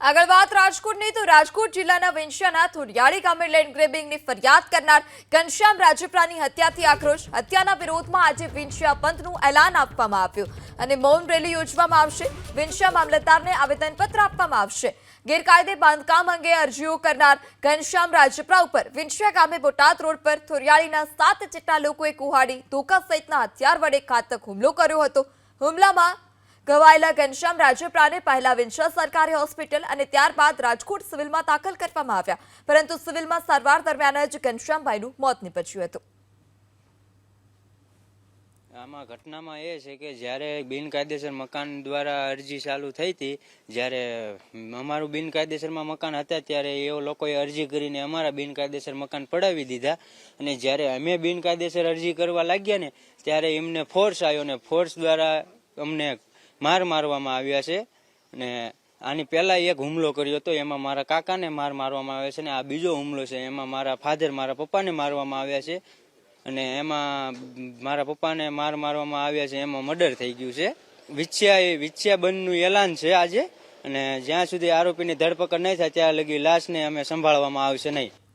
આગળ વાત રાજકોટની, તો રાજકોટ જિલ્લાના વિંછિયાના થોડિયાળી ગામે લેન્ડ ગ્રેબિંગની ફરિયાદ કરનાર ઘનશ્યામ રાજપરાની હત્યાથી આક્રોશ. હત્યાના વિરોધમાં આજે વિંછિયા પંથનું એલાન આપવામાં આવ્યું અને મૌન રેલી યોજવામાં આવશે. વિંછિયા મામલતદારને આવેદનપત્ર આપવામાં આવશે. ગેરકાયદે બાંધકામ અંગે અરજીઓ કરનાર ઘનશ્યામ રાજપરા ઉપર વિંછિયા ગામે બોટાદ રોડ પર થોરિયાળીના સાત જેટલા લોકોએ કુહાડી, ધોકા સહિતના હથિયાર વડે ઘાતક હુમલો કર્યો હતો. હુમલામાં ઘવાયેલા ઘનશ્યામ રાજેપરાને પહેલા વિંછા સરકારી હોસ્પિટલ અને ત્યારબાદ રાજકોટ સિવિલમાં દાખલ કરવામાં આવ્યા. પરંતુ સિવિલમાં સારવાર દરમિયાન જ ઘનશ્યામભાઈનું મોત નીપજ્યું હતું. આમાં ઘટનામાં એ છે કે જ્યારે બિનકાયદેસર મકાન દ્વારા અરજી ચાલુ થઈ હતી, જ્યારે અમારું બિનકાયદેસરમાં મકાન હતા, ત્યારે એ લોકોએ અરજી કરીને અમારા બિનકાયદેસર મકાન પડાવી દીધા. અને જ્યારે અમે બિનકાયદેસર અરજી કરવા લાગ્યા ને, ત્યારે એમને ફોર્સ આવ્યો ને ફોર્સ દ્વારા અમને માર મારવામાં આવ્યા છે. અને આની પહેલા એક હુમલો કર્યો હતો, એમાં મારા કાકાને માર મારવામાં આવ્યા છે ને આ બીજો હુમલો છે, એમાં મારા ફાધર, મારા પપ્પાને મારવામાં આવ્યા છે. અને એમાં મારા પપ્પાને માર મારવામાં આવ્યા છે, એમાં મર્ડર થઈ ગયું છે. વિછ્યા વિછ્યા બંધનું એલાન છે આજે. અને જ્યાં સુધી આરોપીની ધરપકડ નહીં થાય, ત્યાં લગી લાશને અમે સંભાળવામાં આવશે નહીં.